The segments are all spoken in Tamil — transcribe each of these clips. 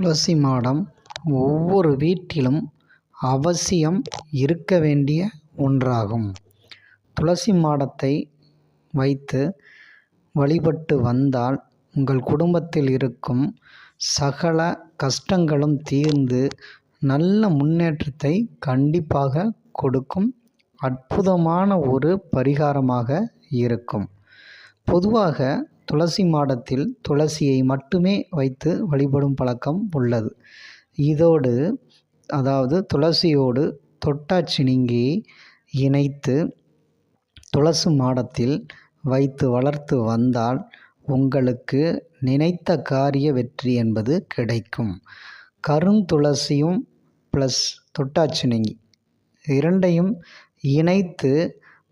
துளசி மாடம் ஒவ்வொரு வீட்டிலும் அவசியம் இருக்க வேண்டிய ஒன்றாகும். துளசி மாடத்தை வைத்து வழிபட்டு வந்தால் உங்கள் குடும்பத்தில் இருக்கும் சகல கஷ்டங்களும் தீர்ந்து நல்ல முன்னேற்றத்தை கண்டிப்பாக கொடுக்கும் அற்புதமான ஒரு பரிகாரமாக இருக்கும். பொதுவாக துளசி மாடத்தில் துளசியை மட்டுமே வைத்து வழிபடும் பழக்கம் உள்ளது. இதோடு அதாவது துளசியோடு தொட்டாச்சினிங்கியை இணைத்து துளசி மாடத்தில் வைத்து வளர்த்து வந்தால் உங்களுக்கு நினைத்த காரிய வெற்றி என்பது கிடைக்கும். கருந்துளசியும் ப்ளஸ் தொட்டாச்சினிங்கி இரண்டையும் இணைத்து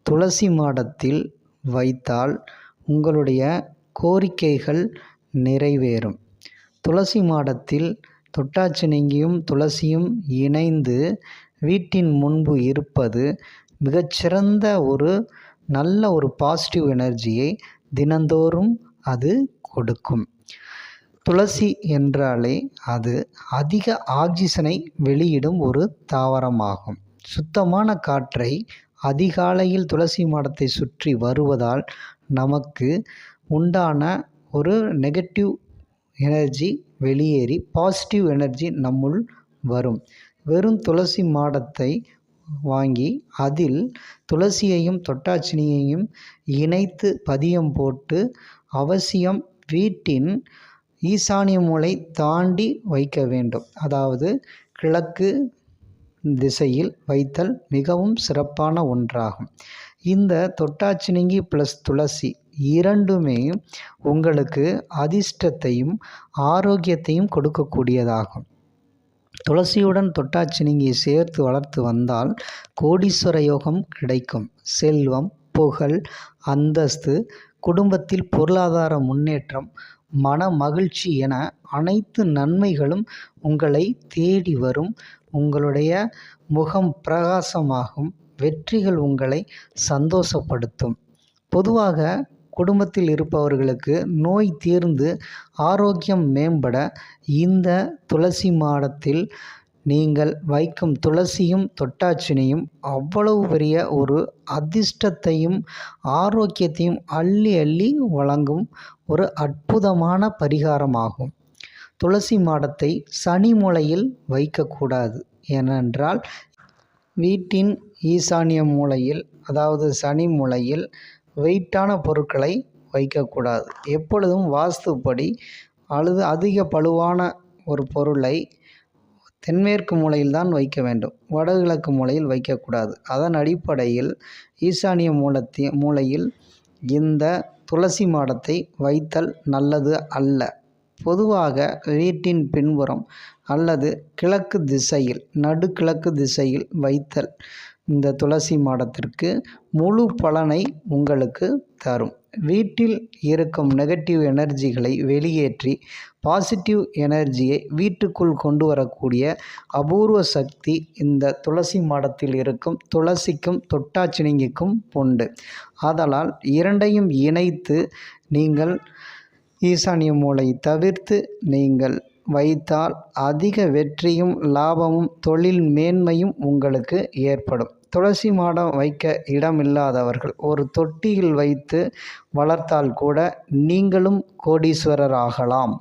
துளசி மாடத்தில் வைத்தால் உங்களுடைய கோரிக்கைகள் நிறைவேறும். துளசி மாடத்தில் தொட்டாச்சினிங்கியும் துளசியும் இணைந்து வீட்டின் முன்பு இருப்பது மிகச்சிறந்த ஒரு நல்ல ஒரு பாசிட்டிவ் எனர்ஜியை தினந்தோறும் அது கொடுக்கும். துளசி என்றாலே அது அதிக ஆக்சிஜனை வெளியிடும் ஒரு தாவரமாகும். சுத்தமான காற்றை அதிகாலையில் துளசி மாடத்தை சுற்றி வருவதால் நமக்கு உண்டான ஒரு நெகட்டிவ் எனர்ஜி வெளியேறி பாசிட்டிவ் எனர்ஜி நம்முள் வரும். வெறும் துளசி மாடத்தை வாங்கி அதில் துளசியையும் தொட்டாச்சினியையும் இணைத்து பதியம் போட்டு அவசியம் வீட்டின் ஈசானிய மூலை தாண்டி வைக்க வேண்டும். அதாவது கிழக்கு திசையில் வைத்தல் மிகவும் சிறப்பான ஒன்றாகும். இந்த தொட்டாச்சினிங்கி ப்ளஸ் துளசி இரண்டுமே உங்களுக்கு அதிர்ஷ்டத்தையும் ஆரோக்கியத்தையும் கொடுக்கக்கூடியதாகும். துளசியுடன் தொட்டாச்சினிங்கியை சேர்த்து வளர்த்து வந்தால் கோடீஸ்வர யோகம் கிடைக்கும். செல்வம் புகழ் அந்தஸ்து குடும்பத்தில் பொருளாதார முன்னேற்றம் மன மகிழ்ச்சி என அனைத்து நன்மைகளும் உங்களை தேடி வரும். உங்களுடைய முகம் பிரகாசமாகும். வெற்றிகள் உங்களை சந்தோஷப்படுத்தும். பொதுவாக குடும்பத்தில் இருப்பவர்களுக்கு நோய் தீர்ந்து ஆரோக்கியம் மேம்பட இந்த துளசி மாடத்தில் நீங்கள் வைக்கும் துளசியும் தொட்டாச்சினியும் அவ்வளவு பெரிய ஒரு அதிர்ஷ்டத்தையும் ஆரோக்கியத்தையும் அள்ளி அள்ளி வழங்கும் ஒரு அற்புதமான பரிகாரமாகும். துளசி மாடத்தை சனி மூலையில் வைக்கக்கூடாது. ஏனென்றால் வீட்டின் ஈசானிய மூலையில் அதாவது சனி மூலையில் வெயிட்டான பொருட்களை வைக்கக்கூடாது. எப்பொழுதும் வாஸ்துப்படி அல்லது அதிக பழுவான ஒரு பொருளை தென்மேற்கு மூலையில் தான் வைக்க வேண்டும். வடகிழக்கு மூலையில் வைக்கக்கூடாது. அதன் அடிப்படையில் ஈசானிய மூலத்தி மூலையில் இந்த துளசி மாடத்தை வைத்தல் நல்லது அல்ல. பொதுவாக வீட்டின் பின்புறம் அல்லது கிழக்கு திசையில் நடுக்கிழக்கு திசையில் வைத்தல் இந்த துளசி மாடத்திற்கு முழு பலனை உங்களுக்கு தரும். வீட்டில் இருக்கும் நெகட்டிவ் எனர்ஜிகளை வெளியேற்றி பாசிட்டிவ் எனர்ஜியை வீட்டுக்குள் கொண்டு வரக்கூடிய அபூர்வ சக்தி இந்த துளசி மாடத்தில் இருக்கும் துளசிக்கும் தொட்டாச்சினிங்கிக்கும் உண்டு. ஆதலால் இரண்டையும் இணைத்து நீங்கள் ஈசானிய மூலை தவிர்த்து நீங்கள் வைத்தால் அதிக வெற்றியும் லாபமும் தொழில் மேன்மையும் உங்களுக்கு ஏற்படும். துளசி மாடம் வைக்க இடமில்லாதவர்கள் ஒரு தொட்டியில் வைத்து வளர்த்தால் கூட நீங்களும் கோடீஸ்வரர் ஆகலாம்